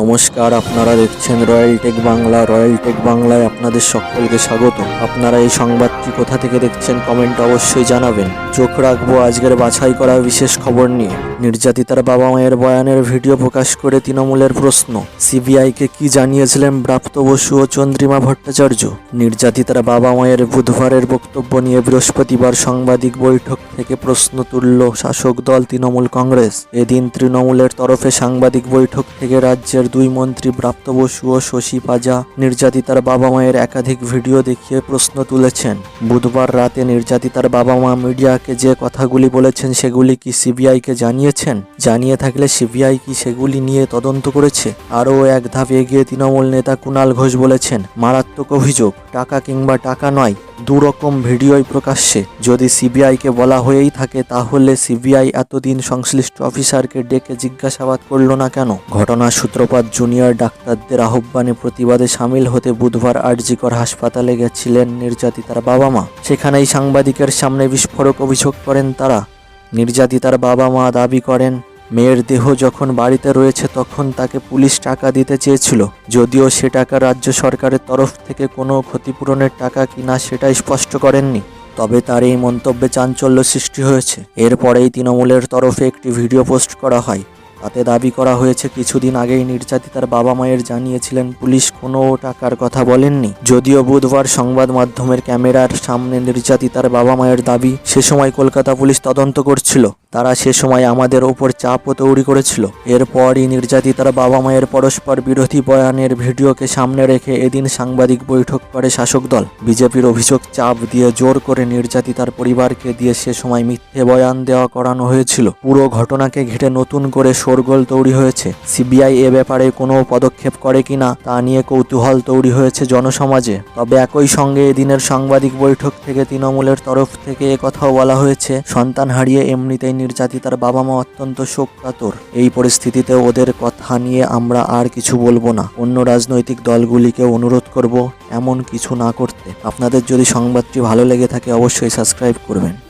নমস্কার, আপনারা দেখছেন royal tech Bangla royal tech বাংলায় আপনাদের সকলকে স্বাগত আপনারা এই সংবাদটি কোথা থেকে দেখছেন কমেন্ট অবশ্যই জানাবেন। চোখ রাখব আজকের বাছাই করা বিশেষ খবর নিয়ে। নির্যাতিতার বাবা মায়ের বয়ানের ভিডিও প্রকাশ করে তৃণমূলের প্রশ্ন, সিবিআইকে কি জানিয়েছিলেন প্রাপ্ত বসু ও চন্দ্রিমা ভট্টাচার্য? নির্যাতিতার বাবা মায়ের বুধবারের বক্তব্য নিয়ে বৃহস্পতিবার সাংবাদিক বৈঠক থেকে প্রশ্ন তুলল শাসক দল তৃণমূল কংগ্রেস। এদিন তৃণমূলের তরফে সাংবাদিক বৈঠক থেকে রাজ্যের দুই মন্ত্রী প্রাপ্ত বসু ও শশী পাজা নির্যাতিতার বাবা মায়ের একাধিক ভিডিও দেখিয়ে প্রশ্ন তুলেছেন। বুধবার রাতে নির্যাতিতার বাবা মা মিডিয়াকে যে কথাগুলি বলেছেন সেগুলি কি সিবিআইকে জানিয়েছেন? জানিয়ে থাকলে সিবিআই কি সেগুলি নিয়ে তদন্ত করেছে? আরও এক ধাপ এগিয়ে তৃণমূল নেতা কুণাল ঘোষ বলেছেন, মারাত্মক অভিযোগ, টাকা কিংবা টাকা নয়। দুরকম ভিডিওই প্রকাশ্যে। যদি সিবিআইকে বলা হয়েই থাকে, তাহলে সিবিআই এতদিন সংশ্লিষ্ট অফিসারকে ডেকে জিজ্ঞাসাবাদ করল না কেন? ঘটনার সূত্রপাত জুনিয়র ডাক্তারদের আহ্বানে প্রতিবাদে সামিল হতে বুধবার আরজিকর হাসপাতালে গেছিলেন নির্যাতিতার বাবা মা সেখানেই সাংবাদিকের সামনে বিস্ফোরক অভিযোগ করেন তারা। নির্যাতিতার বাবা মা দাবি করেন মেয়ের দেহ যখন বাড়িতে রয়েছে তখন তাকে পুলিশ টাকা দিতে চেয়েছিল, যদিও সে টাকা রাজ্য সরকারের তরফ থেকে কোনো ক্ষতিপূরণের টাকা কিনা সেটা স্পষ্ট করেননি। তবে তার এই মন্তব্যে চাঞ্চল্য সৃষ্টি হয়েছে। এরপরেই তৃণমূলের তরফে একটি ভিডিও পোস্ট করা হয়। তাতে দাবি করা হয়েছে, কিছুদিন আগেই নির্যাতিতার বাবা মায়ের জানিয়েছিলেন, পুলিশ কোনো টাকার কথা বলেননি। যদিও বুধবার সংবাদ মাধ্যমের ক্যামেরার সামনে নির্যাতিতার বাবা মায়ের দাবি, সে সময় কলকাতা পুলিশ তদন্ত করছিল। তারা সে সময় আমাদের ওপর চাপও তৈরি করেছিল। এরপরই নির্যাতিতার বাবা মায়ের পরস্পর বিরোধী বয়ানের ভিডিওকে সামনে রেখে এদিন সাংবাদিক বৈঠক করে শাসক দল। বিজেপির অভিযোগ, চাপ দিয়ে জোর করে নির্যাতিতার পরিবারকে দিয়ে সে সময় মিথ্যে বয়ান দেওয়া করানো হয়েছিল। পুরো ঘটনাকে ঘিরে নতুন করে শোরগোল তৈরি হয়েছে। সিবিআই এ ব্যাপারে কোনো পদক্ষেপ করে কিনা তা নিয়ে কৌতূহল তৈরি হয়েছে জনসমাজে। তবে একই সঙ্গে এদিনের সাংবাদিক বৈঠক থেকে তৃণমূলের তরফ থেকে কথাও বলা হয়েছে, সন্তান হারিয়ে এমনিতেই নির্যাতিতার বাবা মা অত্যন্ত শোককাতর এই পরিস্থিতিতে ওদের কথা নিয়ে আমরা আর কিছু বলব না। অন্য রাজনৈতিক দলগুলিকে অনুরোধ করব এমন কিছু না করতে। আপনাদের যদি সংবাদটি ভালো লেগে থাকে, অবশ্যই সাবস্ক্রাইব করবেন।